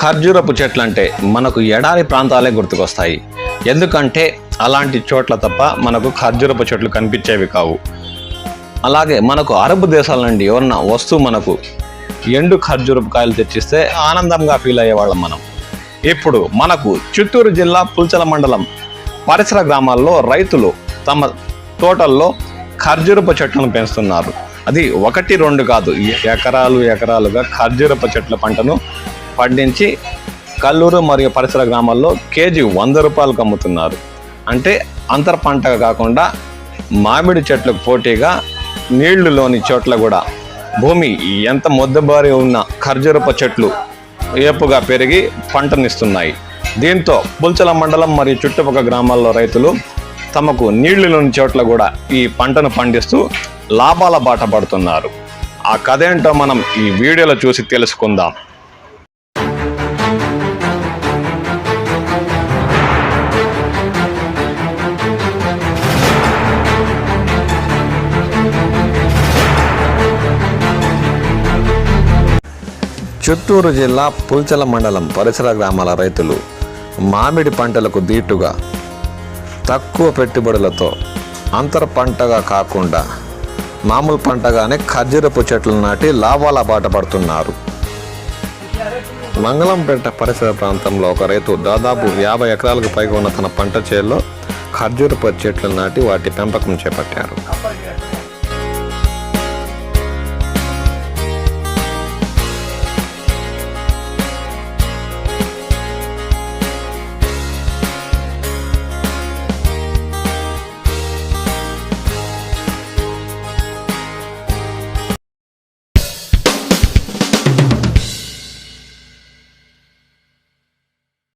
ఖర్జూరపు చెట్లు అంటే మనకు ఎడారి ప్రాంతాలే గుర్తుకొస్తాయి. ఎందుకంటే అలాంటి చోట్ల తప్ప మనకు ఖర్జూరపు చెట్లు కనిపించేవి కావు. అలాగే మనకు అరబ్ దేశాల నుండి ఎవరన్నా వస్తూ మనకు ఎండు ఖర్జూరపు కాయలు తెచ్చిస్తే ఆనందంగా ఫీల్ అయ్యేవాళ్ళం మనం. ఇప్పుడు మనకు చిత్తూరు జిల్లా పుల్చల మండలం పరిసర గ్రామాల్లో రైతులు తమ తోటల్లో ఖర్జూరపు చెట్లను పెంచుతున్నారు. అది ఒకటి రెండు కాదు ఎకరాలు ఎకరాలుగా ఖర్జూరపు చెట్ల పంటను పండించి కల్లూరు మరియు పరిసర గ్రామాల్లో కేజీ వంద రూపాయలకు అమ్ముతున్నారు. అంటే అంతర పంటగా కాకుండా మామిడి చెట్లకు పోటీగా నీళ్ళులోని చోట్ల కూడా భూమి ఎంత మొద్దబారి ఉన్న ఖర్జూరపు చెట్లు ఏపుగా పెరిగి పంటనిస్తున్నాయి. దీంతో పుల్చల మండలం మరియు చుట్టుపక్కల గ్రామాల్లో రైతులు తమకు నీళ్ళు లేని చోట్ల కూడా ఈ పంటను పండిస్తూ లాభాల బాట పడుతున్నారు. ఆ కథ ఏంటో మనం ఈ వీడియోలో చూసి తెలుసుకుందాం. చిత్తూరు జిల్లా పుల్చల మండలం పరిసర గ్రామాల రైతులు మామిడి పంటలకు దీటుగా తక్కువ పెట్టుబడులతో అంతర పంటగా కాకుండా మామూలు పంటగానే ఖర్జూరపు చెట్లు నాటి లాభాల బాట పడుతున్నారు. మంగళంపేట పరిసర ప్రాంతంలో ఒక రైతు దాదాపు యాభై ఎకరాలకు పైగా ఉన్న తన పంట చేల్లో ఖర్జూరపు చెట్లు నాటి వాటి పెంపకం చేపట్టారు.